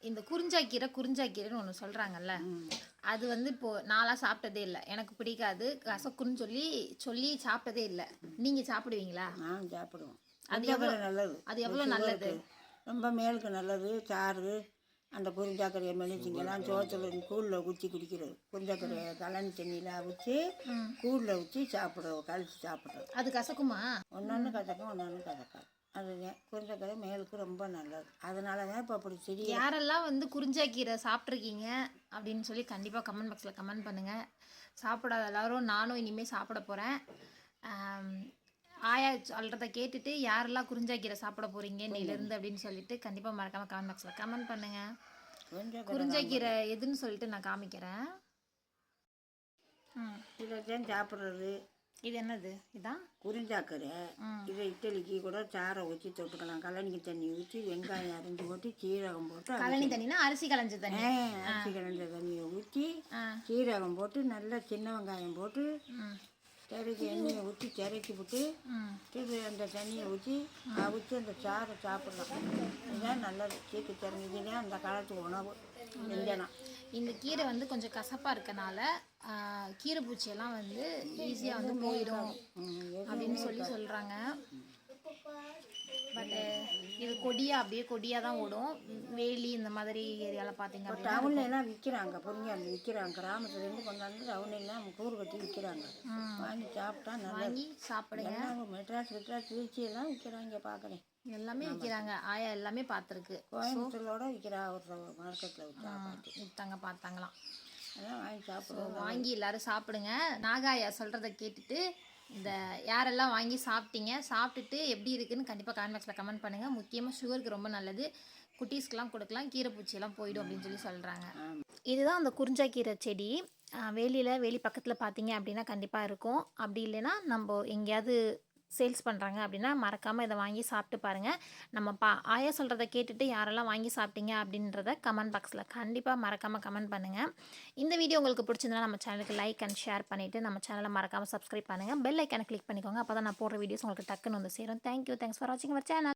இந்த குறிஞ்சாக்கீரை குறிஞ்சாக்கீரைன்னு ஒன்று சொல்கிறாங்கல்ல அது வந்து இப்போது நாளாக சாப்பிட்டதே இல்லை. எனக்கு பிடிக்காது. கசக்குன்னு சொல்லி சொல்லி சாப்பிட்டதே இல்லை. நீங்கள் சாப்பிடுவீங்களா? நான் சாப்பிடுவோம். அது எவ்வளோ- நல்லது. அது எவ்வளோ நல்லது? ரொம்ப மேலுக்கு நல்லது சாறு அந்த குறிஞ்சாக்கரையை மெலிச்சிங்கெல்லாம் சோத்தில் கூழில் ஊற்றி குடிக்கிறது. குறிஞ்சாக்கரையை கலனி தண்ணியில் அவிச்சு கூழில் ஊற்றி சாப்பிடுவோம் கழிச்சு சாப்பிடுறது அது கசக்குமா? ஒன்று கதக்கும் ஒன்று கதக்காது அதுதான் குறிஞ்சாக்கரை மேலுக்கு ரொம்ப நல்லது. அதனால தான் இப்போ அப்படி செடி யாரெல்லாம் வந்து குறிஞ்சாக்கீரை சாப்பிட்ருக்கீங்க அப்படின்னு சொல்லி கண்டிப்பாக கமெண்ட் பாக்ஸில் கமெண்ட் பண்ணுங்கள் சாப்பிடாத எல்லாரும் நானும் இனிமேல் சாப்பிட போகிறேன் ஆயா சொல்கிறத கேட்டுட்டு யாரெல்லாம் குறிஞ்சாக்கீரை சாப்பிட போகிறீங்க இன்னையிலேருந்து அப்படின்னு சொல்லிட்டு கண்டிப்பாக மறக்காமல் கமெண்ட் பாக்ஸில் கமெண்ட் பண்ணுங்கள் குறிஞ்சாக்கரை எதுன்னு சொல்லிட்டு நான் காமிக்கிறேன். இதைத்தான் சாப்பிட்றது. இது என்னது? இதான் குறிஞ்சாக்கரை. இதை இட்லிக்கு கூட சாரை ஊற்றி தொட்டுக்கலாம். கல்லணிக்கு தண்ணி ஊற்றி வெங்காயம் அரைஞ்சி போட்டு சீரகம் போட்டு கழனி தண்ணினா அரிசி களைஞ்ச தண்ணி. அரிசி கலந்த தண்ணியை ஊற்றி சீரகம் போட்டு நல்லா சின்ன வெங்காயம் போட்டு திரைச்சி எண்ணெயை ஊற்றி திரைச்சி விட்டு இது அந்த தண்ணியை ஊற்றி அவிச்சு அந்த சாறை சாப்பிடலாம். இதுதான் நல்லது. சீக்கு திறங்க இதுதான் அந்த காலத்து உணவு. செஞ்சனம் இந்த கீரை வந்து கொஞ்சம் கசப்பாக இருக்கனால கீரை பூச்சியெல்லாம் வந்து ஈஸியாக வந்து போயிடும் அப்படின்னு சொல்லி சொல்கிறாங்க பட்டு இது கொடியாக அப்படியே கொடியாக தான் ஓடும். வேலி இந்த மாதிரி ஏரியாவில் பார்த்தீங்க டவுன்ல எல்லாம் விற்கிறாங்க பொறிஞ்சாந்து விற்கிறாங்க கிராமத்துலேருந்து கொண்டாந்து டவுன்லாம் கூறு கட்டி விற்கிறாங்க வாங்கி சாப்பிட்டா நல்லது வாங்கி சாப்பிடுங்க. எல்லாம் மெட்ராஸ் மெட்ராஸ் திருச்சி எல்லாம் விற்கிறாங்க பார்க்குறேன் எல்லாமே விற்கிறாங்க ஆயா எல்லாமே பார்த்துருக்கு கோயம்புத்தூரோட விற்கிறா ஒரு மார்க்கெட்டில் விற்றா விற்றாங்க பார்த்தாங்களாம் அதெல்லாம் வாங்கி சாப்பிடுவோம். வாங்கி எல்லாரும் சாப்பிடுங்க. நாகாயா சொல்கிறத கேட்டுட்டு இந்த யாரெல்லாம் வாங்கி சாப்பிட்டீங்க சாப்பிட்டுட்டு எப்படி இருக்குன்னு கண்டிப்பாக கமெண்ட் பாக்ஸில் கமெண்ட் பண்ணுங்கள் முக்கியமாக சுகருக்கு ரொம்ப நல்லது. குட்டீஸ்க்கெலாம் கொடுக்கலாம். கீரை பூச்சியெல்லாம் போயிடும் அப்படின்னு சொல்லி சொல்கிறாங்க இதுதான் அந்த குறிஞ்சாக்கீரை செடி. வேலியில் வேலி பக்கத்தில் பார்த்தீங்க அப்படின்னா கண்டிப்பாக இருக்கும். அப்படி இல்லைன்னா நம்ம எங்கேயாவது சேல்ஸ் பண்ணுறாங்க அப்படின்னா மறக்காமல் இதை வாங்கி சாப்பிட்டு பாருங்கள் நம்ம பா ஆயா சொல்கிறத கேட்டுட்டு யாரெல்லாம் வாங்கி சாப்பிட்டீங்க அப்படின்றத கமெண்ட் பாக்ஸில் கண்டிப்பாக மறக்காமல் கமெண்ட் பண்ணுங்கள் இந்த வீடியோ உங்களுக்கு பிடிச்சிருந்தா நம்ம சேனலுக்கு லைக் அண்ட் ஷேர் பண்ணிவிட்டு நம்ம சேனலை மறக்காமல் சப்ஸ்கிரைப் பண்ணுங்கள் பெல் ஐக்கானை கிளிக் பண்ணிக்கோங்க. அப்போ தான் நான் போடுற வீடியோஸ் உங்களுக்கு டக்குன்னு வந்து சேரும். தேங்க்யூ தேங்க்ஸ் ஃபார் வாட்சிங் அவர் சேனல்